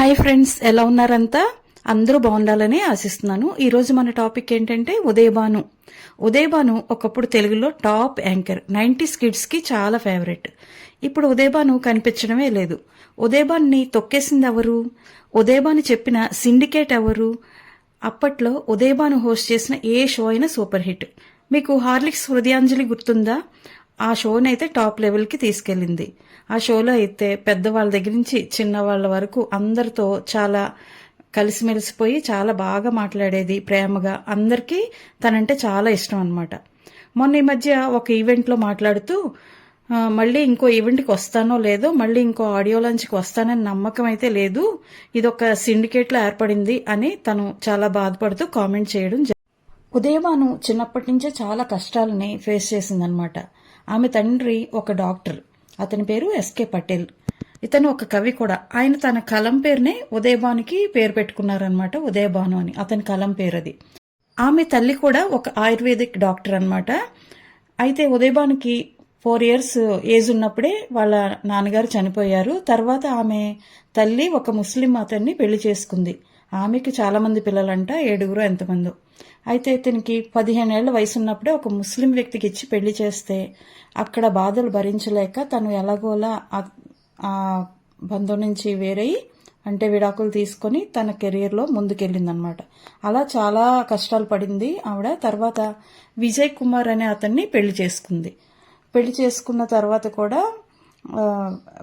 Hi friends ఎలా ఉన్నారంతా? అందరూ బాగుండాలని ఆశిస్తున్నాను. ఈరోజు మన టాపిక్ ఏంటంటే ఉదయభాను. ఉదయభాను ఒకప్పుడు తెలుగులో టాప్ యాంకర్ నైంటీస్ కిడ్స్కి చాలా ఫేవరెట్. ఇప్పుడు ఉదయభాను కనిపించడమే లేదు. ఉదయభాన్ని తొక్కేసింది ఎవరు? ఉదయభాను చెప్పిన సిండికేట్ ఎవరు? అప్పట్లో ఉదయభాను హోస్ట్ చేసిన ఏ షో అయినా సూపర్ హిట్. మీకు హార్లిక్స్ హృదయాంజలి గుర్తుందా? ఆ షోనైతే టాప్ లెవెల్కి తీసుకెళ్ళింది. ఆ షోలో అయితే పెద్దవాళ్ళ దగ్గర నుంచి చిన్నవాళ్ళ వరకు అందరితో చాలా కలిసిమెలిసిపోయి చాలా బాగా మాట్లాడేది ప్రేమగా. అందరికీ తనంటే చాలా ఇష్టం అనమాట మొన్న ఈ మధ్య ఒక ఈవెంట్లో మాట్లాడుతూ మళ్ళీ ఇంకో ఈవెంట్కి వస్తానో లేదో మళ్ళీ ఇంకో ఆడియో లంచ్కి వస్తానని నమ్మకం అయితే లేదు. ఇదొక సిండికేట్లో ఏర్పడింది అని తను చాలా బాధపడుతూ కామెంట్ చేయడం ఉదయమాను చిన్నప్పటి నుంచే చాలా కష్టాలని ఫేస్ చేసిందనమాట ఆమె తండ్రి ఒక డాక్టర్. అతని పేరు ఎస్కే పటేల్. ఇతను ఒక కవి కూడా. ఆయన తన కలం పేరునే ఉదయభానుకి పేరు పెట్టుకున్నారనమాట ఉదయభాను అని. అతని కలం పేరు అది ఆమె తల్లి కూడా ఒక ఆయుర్వేదిక్ డాక్టర్ అనమాట అయితే ఉదయభానుకి ఫోర్ ఇయర్స్ ఏజ్ ఉన్నప్పుడే వాళ్ళ నాన్నగారు చనిపోయారు. తర్వాత ఆమె తల్లి ఒక ముస్లిం అతన్ని పెళ్ళి చేసుకుంది. ఆమెకి చాలామంది పిల్లలంట ఏడుగురు ఎంతమందో. అయితే ఇతనికి పదిహేనేళ్ళ వయసు ఉన్నప్పుడే ఒక ముస్లిం వ్యక్తికి ఇచ్చి పెళ్ళి చేస్తే అక్కడ బాధలు భరించలేక తను ఎలాగోలా ఆ- బంధం నుంచి వేరై అంటే విడాకులు తీసుకొని తన కెరీర్లో ముందుకెళ్ళిందనమాట. అలా చాలా కష్టాలు పడింది ఆవిడ. తర్వాత విజయ్ కుమార్ అనే అతన్ని పెళ్ళి చేసుకుంది. పెళ్ళి చేసుకున్న తర్వాత కూడా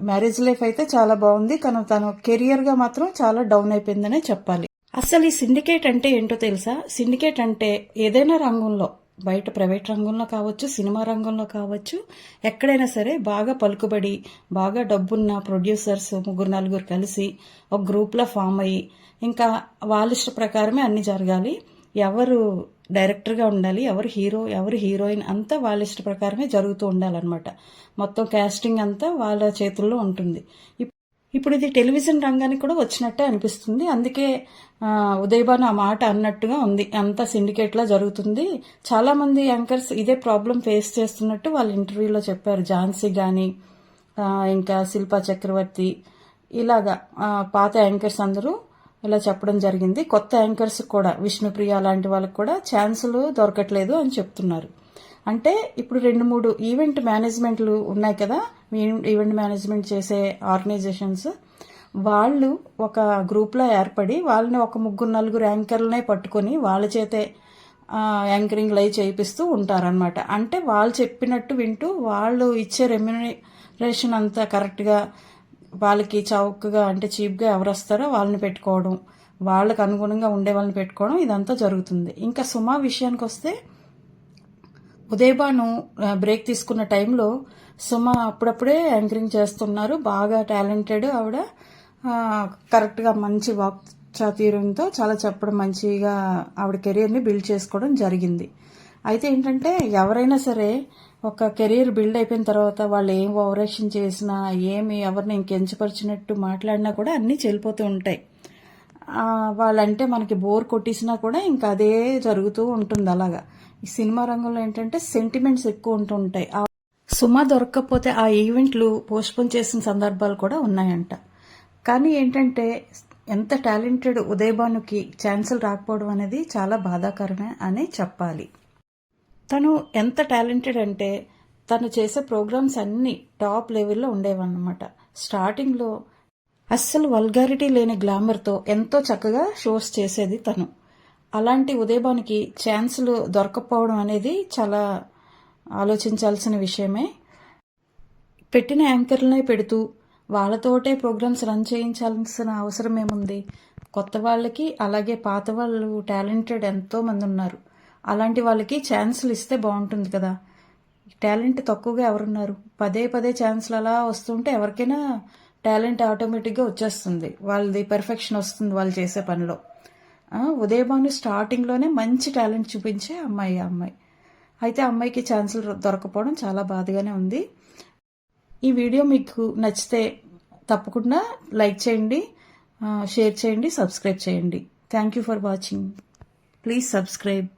మ్యారేజ్ లైఫ్ అయితే చాలా బాగుంది. కానీ తను కెరియర్గా మాత్రం చాలా డౌన్ అయిపోయిందనే చెప్పాలి. అసలు ఈ సిండికేట్ అంటే ఏంటో తెలుసా? సిండికేట్ అంటే ఏదైనా రంగంలో బయట ప్రైవేట్ రంగంలో కావచ్చు సినిమా రంగంలో కావచ్చు ఎక్కడైనా సరే బాగా పలుకుబడి బాగా డబ్బున్న ప్రొడ్యూసర్స్ ముగ్గురు నలుగురు కలిసి ఒక గ్రూప్లో ఫామ్ అయ్యి ఇంకా వాళ్ళ ఇష్ట ప్రకారమే అన్నీ జరగాలి. ఎవరు డైరెక్టర్గా ఉండాలి ఎవరు హీరో ఎవరు హీరోయిన్ అంతా వాళ్ళ ఇష్ట ప్రకారమే జరుగుతూ ఉండాలన్నమాట. మొత్తం క్యాస్టింగ్ అంతా వాళ్ళ చేతుల్లో ఉంటుంది. ఇప్- ఇప్పుడు ఇది టెలివిజన్ రంగానికి కూడా వచ్చినట్టే అనిపిస్తుంది. అందుకే ఉదయభాను ఆ మాట అన్నట్టుగా ఉంది. అంతా సిండికేట్లా జరుగుతుంది. చాలామంది యాంకర్స్ ఇదే ప్రాబ్లం ఫేస్ చేస్తున్నట్టు వాళ్ళు ఇంటర్వ్యూలో చెప్పారు. ఝాన్సీ కానీ ఇంకా శిల్పా చక్రవర్తి ఇలాగా పాత యాంకర్స్ అందరూ ఇలా చెప్పడం జరిగింది. కొత్త యాంకర్స్ కూడా విష్ణుప్రియ లాంటి వాళ్ళకి కూడా ఛాన్సులు దొరకట్లేదు అని చెప్తున్నారు. అంటే ఇప్పుడు రెండు మూడు ఈవెంట్ మేనేజ్మెంట్లు ఉన్నాయి కదా ఈవెంట్ మేనేజ్మెంట్ చేసే ఆర్గనైజేషన్స్ వాళ్ళు ఒక గ్రూప్లో ఏర్పడి వాళ్ళని ఒక ముగ్గురు నలుగురు యాంకర్లనే పట్టుకొని వాళ్ళ చేతే యాంకరింగ్ లైవ్ చేయిస్తూ ఉంటారనమాట అంటే వాళ్ళు చెప్పినట్టు వింటూ వాళ్ళు ఇచ్చే రెమ్యునరేషన్ అంతా కరెక్ట్గా వాళ్ళకి చౌకగా అంటే చీప్గా ఎవరు వస్తారో వాళ్ళని పెట్టుకోవడం వాళ్ళకు అనుగుణంగా ఉండే వాళ్ళని పెట్టుకోవడం ఇదంతా జరుగుతుంది. ఇంకా సుమా విషయానికి వస్తే ఉదయబాను బ్రేక్ తీసుకున్న టైంలో సుమ అప్పుడప్పుడే యాంకరింగ్ చేస్తున్నారు. బాగా టాలెంటెడ్ ఆవిడ. కరెక్ట్గా మంచి వాక్ చాతుర్యంతో చాలా చెప్పడం మంచిగా ఆవిడ కెరీర్ని బిల్డ్ చేసుకోవడం జరిగింది. అయితే ఏంటంటే ఎవరైనా సరే ఒక కెరీర్ బిల్డ్ అయిపోయిన తర్వాత వాళ్ళు ఏం ఓవరాక్షన్ చేసినా ఏమి ఎవరిని ఇంకెంచపరిచినట్టు మాట్లాడినా కూడా అన్నీ చెల్లిపోతూ ఉంటాయి. వాళ్ళంటే మనకి బోర్ కొట్టేసినా కూడా ఇంకా అదే జరుగుతూ ఉంటుంది అలాగా. ఈ సినిమా రంగంలో ఏంటంటే సెంటిమెంట్స్ ఎక్కువ ఉంటుంటాయి. ఆ సుమా దొరకకపోతే ఆ ఈవెంట్లు పోస్ట్పోన్ చేసిన సందర్భాలు కూడా ఉన్నాయంట. కానీ ఏంటంటే ఎంత టాలెంటెడ్ ఉదయభానుకి ఛాన్సులు రాకపోవడం అనేది చాలా బాధాకరమే అని చెప్పాలి. తను ఎంత టాలెంటెడ్ అంటే తను చేసే ప్రోగ్రామ్స్ అన్నీ టాప్ లెవెల్లో ఉండేవన్నమాట. స్టార్టింగ్లో అస్సలు వల్గారిటీ లేని గ్లామర్తో ఎంతో చక్కగా షోస్ చేసేది తను. అలాంటి ఉదయభానికి ఛాన్సులు దొరకపోవడం అనేది చాలా ఆలోచించాల్సిన విషయమే. పెట్టిన యాంకర్లనే పెడుతూ వాళ్ళతోటే ప్రోగ్రామ్స్ రన్ చేయించాల్సిన అవసరం ఏముంది? కొత్త వాళ్ళకి అలాగే పాత వాళ్ళు టాలెంటెడ్ ఎంతో మంది ఉన్నారు. అలాంటి వాళ్ళకి ఛాన్సులు ఇస్తే బాగుంటుంది కదా. టాలెంట్ తక్కువగా ఎవరున్నారు? పదే పదే ఛాన్సులు అలా వస్తుంటే ఎవరికైనా టాలెంట్ ఆటోమేటిక్గా వచ్చేస్తుంది. వాళ్ళది పెర్ఫెక్షన్ వస్తుంది వాళ్ళు చేసే పనిలో. ఉదయభాను స్టార్టింగ్లోనే మంచి టాలెంట్ చూపించే అమ్మాయి ఆ అమ్మాయి. అయితే అమ్మాయికి ఛాన్సులు దొరకపోవడం చాలా బాధగానే ఉంది. ఈ వీడియో మీకు నచ్చితే తప్పకుండా లైక్ చేయండి షేర్ చేయండి సబ్స్క్రైబ్ చేయండి. Thank you for watching. Please subscribe.